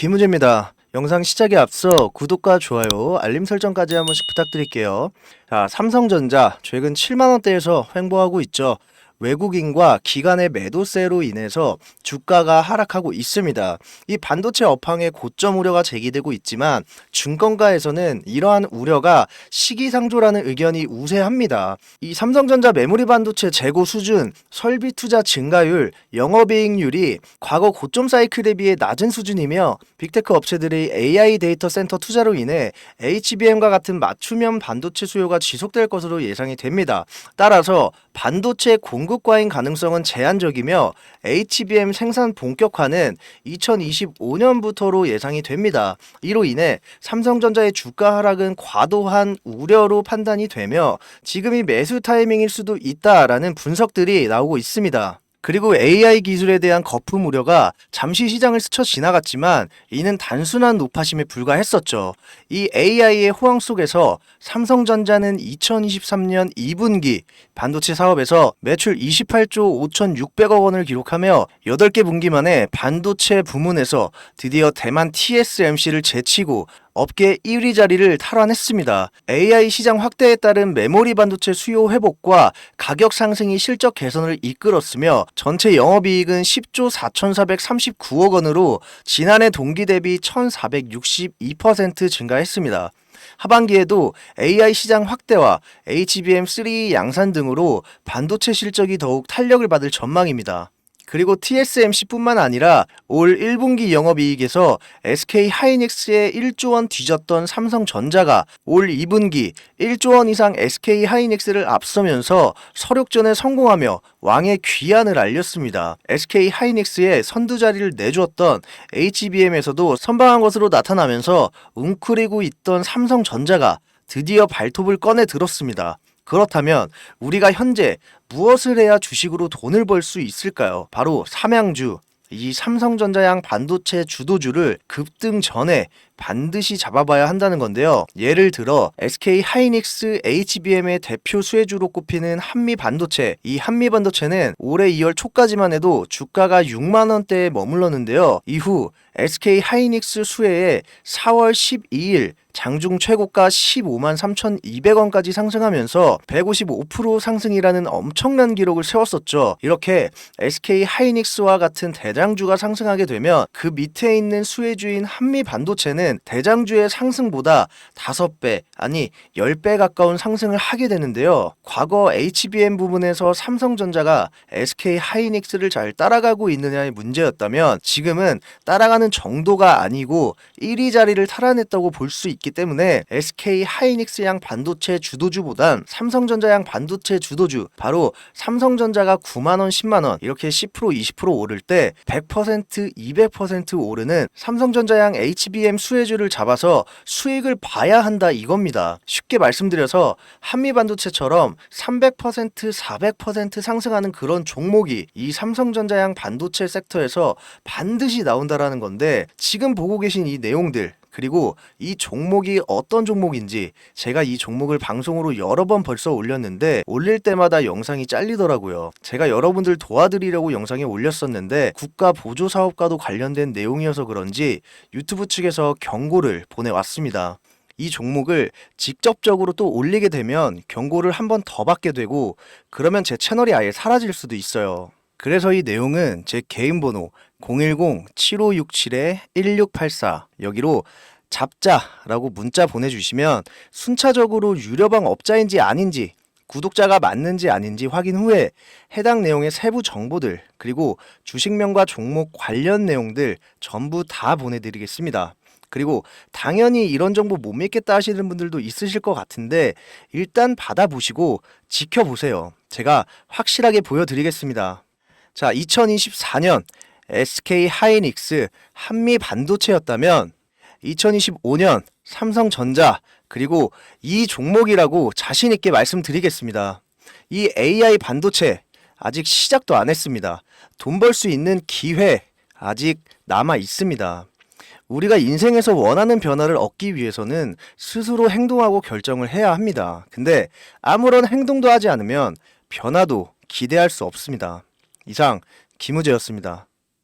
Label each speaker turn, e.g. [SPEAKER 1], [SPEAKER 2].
[SPEAKER 1] 김우재입니다. 영상 시작에 앞서 구독과 좋아요, 알림 설정까지 한 번씩 부탁드릴게요. 자, 삼성전자 최근 7만 원대에서 횡보하고 있죠. 외국인과 기관의 매도세로 인해서 주가가 하락하고 있습니다. 이 반도체 업황의 고점 우려가 제기되고 있지만 증권가에서는 이러한 우려가 시기상조라는 의견이 우세합니다. 이 삼성전자 메모리 반도체 재고 수준, 설비 투자 증가율, 영업이익률이 과거 고점 사이클에 비해 낮은 수준이며 빅테크 업체들의 AI 데이터 센터 투자로 인해 HBM과 같은 맞춤형 반도체 수요가 지속될 것으로 예상이 됩니다. 따라서 반도체 공급 과잉 가능성은 제한적이며 HBM 생산 본격화는 2025년부터로 예상이 됩니다. 이로 인해 삼성전자의 주가 하락은 과도한 우려로 판단이 되며 지금이 매수 타이밍일 수도 있다라는 분석들이 나오고 있습니다. 그리고 AI 기술에 대한 거품 우려가 잠시 시장을 스쳐 지나갔지만 이는 단순한 노파심에 불과했었죠. 이 AI의 호황 속에서 삼성전자는 2023년 2분기 반도체 사업에서 매출 28조 5,600억 원을 기록하며 8개 분기 만에 반도체 부문에서 드디어 대만 TSMC를 제치고 업계 1위 자리를 탈환했습니다. AI 시장 확대에 따른 메모리 반도체 수요 회복과 가격 상승이 실적 개선을 이끌었으며 전체 영업이익은 10조 4,439억 원으로 지난해 동기 대비 1,462% 증가했습니다. 하반기에도 AI 시장 확대와 HBM3 양산 등으로 반도체 실적이 더욱 탄력을 받을 전망입니다. 그리고 TSMC뿐만 아니라 올 1분기 영업이익에서 SK 하이닉스의 1조 원 뒤졌던 삼성전자가 올 2분기 1조 원 이상 SK 하이닉스를 앞서면서 서력전에 성공하며 왕의 귀환을 알렸습니다. SK 하이닉스의 선두 자리를 내주었던 HBM에서도 선방한 것으로 나타나면서 웅크리고 있던 삼성전자가 드디어 발톱을 꺼내 들었습니다. 그렇다면 우리가 현재 무엇을 해야 주식으로 돈을 벌 수 있을까요? 바로 삼양주, 이 삼성전자양 반도체 주도주를 급등 전에 반드시 잡아봐야 한다는 건데요. 예를 들어 SK 하이닉스 HBM의 대표 수혜주로 꼽히는 한미 반도체. 이 한미 반도체는 올해 2월 초까지만 해도 주가가 6만 원대에 머물렀는데요. 이후 SK 하이닉스 수혜에 4월 12일 장중 최고가 15만 3,200원까지 상승하면서 155% 상승이라는 엄청난 기록을 세웠었죠. 이렇게 SK 하이닉스와 같은 대장주가 상승하게 되면 그 밑에 있는 수혜주인 한미 반도체는 대장주의 상승보다 5배, 아니 10배 가까운 상승을 하게 되는데요. 과거 HBM 부분에서 삼성전자가 SK 하이닉스를 잘 따라가고 있느냐의 문제였다면 지금은 따라가는 정도가 아니고 1위 자리를 탈환했다고 볼 수 있기 때문에 SK 하이닉스 양 반도체 주도주보단 삼성전자 양 반도체 주도주 바로 삼성전자가 9만 원, 10만 원 이렇게 10% 20% 오를 때 100% 200% 오르는 삼성전자 양 HBM 수혜주를 잡아서 수익을 봐야 한다 이겁니다. 쉽게 말씀드려서 한미 반도체처럼 300% 400% 상승하는 그런 종목이 이 삼성전자 양 반도체 섹터에서 반드시 나온다라는 건데 지금 보고 계신 이 내용들 그리고 이 종목이 어떤 종목인지 제가 이 종목을 방송으로 여러 번 벌써 올렸는데 올릴 때마다 영상이 잘리더라고요. 제가 여러분들 도와드리려고 영상에 올렸었는데 국가 보조 사업과도 관련된 내용이어서 그런지 유튜브 측에서 경고를 보내왔습니다. 이 종목을 직접적으로 또 올리게 되면 경고를 한 번 더 받게 되고 그러면 제 채널이 아예 사라질 수도 있어요. 그래서 이 내용은 제 개인 번호 010-7567-1684 여기로 잡자라고 문자 보내주시면 순차적으로 유료방 업자인지 아닌지 구독자가 맞는지 아닌지 확인 후에 해당 내용의 세부 정보들 그리고 주식명과 종목 관련 내용들 전부 다 보내드리겠습니다. 그리고 당연히 이런 정보 못 믿겠다 하시는 분들도 있으실 것 같은데 일단 받아보시고 지켜보세요. 제가 확실하게 보여드리겠습니다. 자, 2024년 SK 하이닉스 한미 반도체였다면 2025년 삼성전자 그리고 이 종목이라고 자신 있게 말씀드리겠습니다. 이 AI 반도체 아직 시작도 안 했습니다. 돈 벌 수 있는 기회 아직 남아 있습니다. 우리가 인생에서 원하는 변화를 얻기 위해서는 스스로 행동하고 결정을 해야 합니다. 근데 아무런 행동도 하지 않으면 변화도 기대할 수 없습니다. 이상 김우재였습니다.